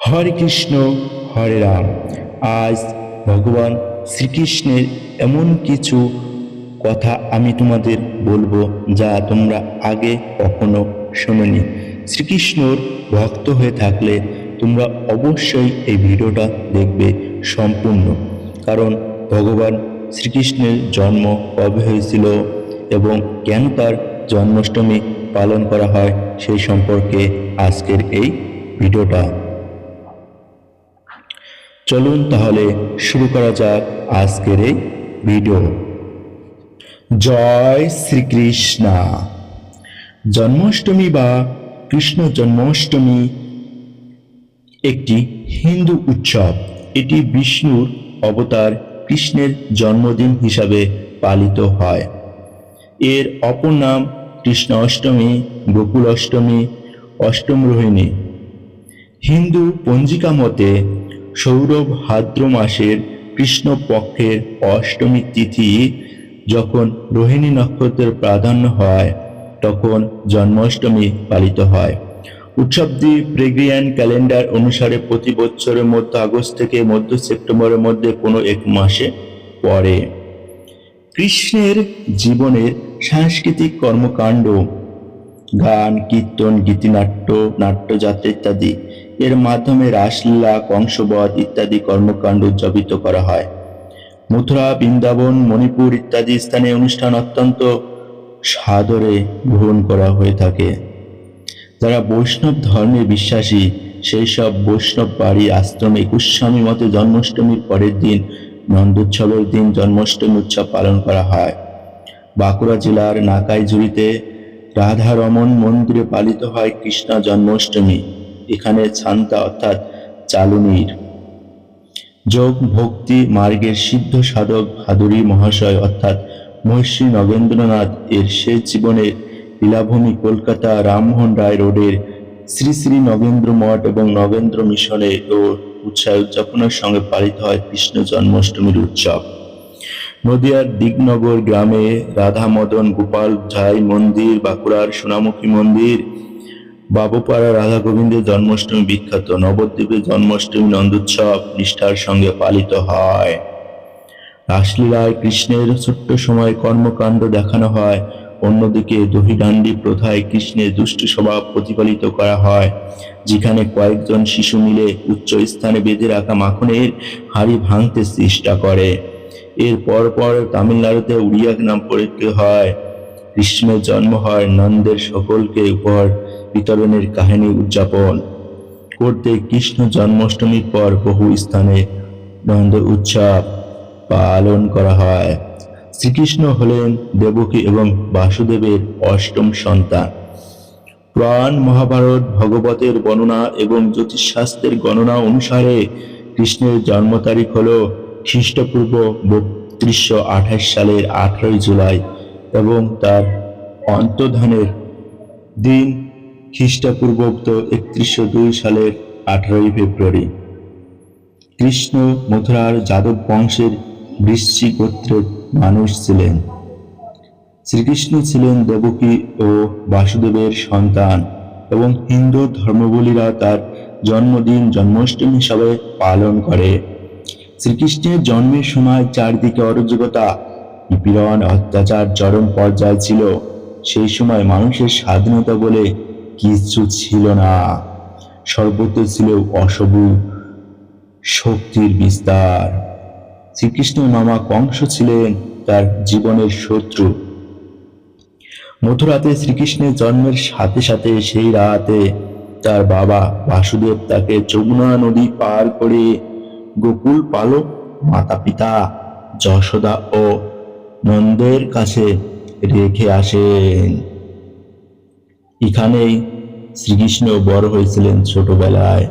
হরে কৃষ্ণ, হরে রাম। আজ ভগবান শ্রীকৃষ্ণের এমন কিছু কথা আমি তোমাদের বলব যা তোমরা আগে কখনো শোনোনি। শ্রীকৃষ্ণর ভক্ত হয়ে থাকলে তোমরা অবশ্যই এই ভিডিওটা দেখবে সম্পূর্ণ। কারণ ভগবান শ্রীকৃষ্ণের জন্ম কবে হয়েছিল এবং কেন তার জন্মাষ্টমী পালন করা হয় সেই সম্পর্কে আজকের এই ভিডিওটা। চলুন তাহলে শুরু করা যাক আজকের এই ভিডিও। জয় শ্রীকৃষ্ণা। জন্মাষ্টমী বা কৃষ্ণ জন্মাষ্টমী একটি হিন্দু উৎসব। এটি বিষ্ণুর অবতার কৃষ্ণের জন্মদিন হিসাবে পালিত হয়। এর অপর নাম কৃষ্ণ অষ্টমী, গোকুল অষ্টমী, অষ্টম রোহিণী। হিন্দু পঞ্জিকা মতে সৌরভ ভাদ্র মাসের কৃষ্ণ পক্ষের অষ্টমী তিথি যখন রোহিণী নক্ষত্রের প্রাধান্য হয়, তখন জন্মাষ্টমী পালিত হয়। উৎসবটি প্রেগ্রিয়ান ক্যালেন্ডার অনুসারে প্রতি বছরের মধ্য আগস্ট থেকে মধ্য সেপ্টেম্বরের মধ্যে কোনো এক মাসে পড়ে। কৃষ্ণের জীবনের সাংস্কৃতিক কর্মকাণ্ড, গান, কীর্তন, গীতিনাট্য, নাট্যযাত্রা ইত্যাদি এর মাধ্যমে রাসলীলা কংসবধ ইত্যাদি কর্মকাণ্ড উদযাপিত করা হয়। মথুরা, বৃন্দাবন, মণিপুর ইত্যাদি স্থানে অনুষ্ঠান অত্যন্ত সাদরে গ্রহণ করা হয়ে থাকে। যারা বৈষ্ণব ধর্মে বিশ্বাসী, সেই সব বৈষ্ণব বাড়ি আশ্রমে গোস্বামী মতে জন্মাষ্টমীর পরের দিন, নন্দোৎসবের দিন জন্মাষ্টমী উৎসব পালন করা হয়। বাঁকুড়া জেলার নাকাইঝুড়িতে রাধারমন মন্দিরে পালিত হয় কৃষ্ণ জন্মাষ্টমী। এখানে ছান্তা অর্থাৎ চালুনির। যোগ ভক্তি মার্গের সিদ্ধ সাধক ভাদুরী মহাশয় অর্থাৎ মহর্ষি নগেন্দ্রনাথ এর শেষ জীবনের লীলাভূমি কলকাতা রামমোহন রায় রোডের শ্রী শ্রী নগেন্দ্র মঠ এবং নগেন্দ্র মিশনে ও উৎসাহ উদযাপনের সঙ্গে পালিত হয় কৃষ্ণ জন্মাষ্টমীর উৎসব। নদিয়ার দিগনগর গ্রামে রাধা মদন গোপাল ঝাই মন্দির, বাঁকুড়ার সোনামুখী মন্দির বাবুপাড়া রাধা গোবিন্দের জন্মাষ্টমী বিখ্যাত নবদ্বীপে জন্মাষ্টমী নন্দোৎসব নিষ্ঠার সঙ্গে পালিত হয়। রাসলীলায় কৃষ্ণের ছোট্ট সময় কর্মকাণ্ড দেখানো হয়। অন্যদিকে দহিডান্ডি প্রথায় কৃষ্ণের দুষ্ট স্বভাব প্রতিপালিত করা হয়। যেখানে কয়েকজন শিশু মিলে উচ্চ স্থানে বেঁধে রাখা মাখনের হাড়ি ভাঙতে চেষ্টা করে। এর পর পর তামিলনাড়ুতে উড়িয়া নাম পড়তে হয়। কৃষ্ণের জন্ম হয় নন্দের সকলকে উপহার বিতরণের কাহিনী উদযাপন করতে কৃষ্ণ জন্মাষ্টমীর পর বহু স্থানে নন্দ উৎসব পালন করা হয়। শ্রীকৃষ্ণ হলেন দেবকী এবং বাসুদেবের অষ্টম সন্তান। পুরাণ মহাভারত, ভগবতের বর্ণনা এবং জ্যোতিষশাস্ত্রের গণনা অনুসারে কৃষ্ণের জন্ম তারিখ হল খ্রিস্টপূর্ব বত্রিশশো আঠাশ সালের আঠারোই জুলাই এবং তার অন্তর্ধানের দিন খ্রিস্টপূর্বোক্ত একত্রিশশো দুই সালের আঠারোই ফেব্রুয়ারি। কৃষ্ণ মথুরার যাদব বংশের বৃশ্চিক গোত্রের মানুষ ছিলেন। শ্রীকৃষ্ণ ছিলেন দেবকী ও বাসুদেবের সন্তান এবং হিন্দু ধর্মবলীরা তার জন্মদিন জন্মাষ্টমী হিসাবে পালন করে। শ্রীকৃষ্ণের জন্মের সময় চারদিকে অরাজকতা, নিপীড়ন, অত্যাচার, চরম পর্যায়ে ছিল। সেই সময় মানুষের স্বাধীনতা বলে কিছু ছিল না। সর্বত্র ছিল অসবু শক্তির বিস্তার। শ্রীকৃষ্ণ মামা কংস ছিলেন তার জীবনের শত্রু। মথুরাতে শ্রীকৃষ্ণের জন্মের সাথে সাথে সেই রাতে তার বাবা বাসুদেব তাকে যমুনা নদী পার করে গোকুল পালক মাতা পিতা যশোদা ও নন্দের কাছে রেখে আসেন। এখানেই শ্রীকৃষ্ণ বড় হয়েছিলেন ছোটবেলায়।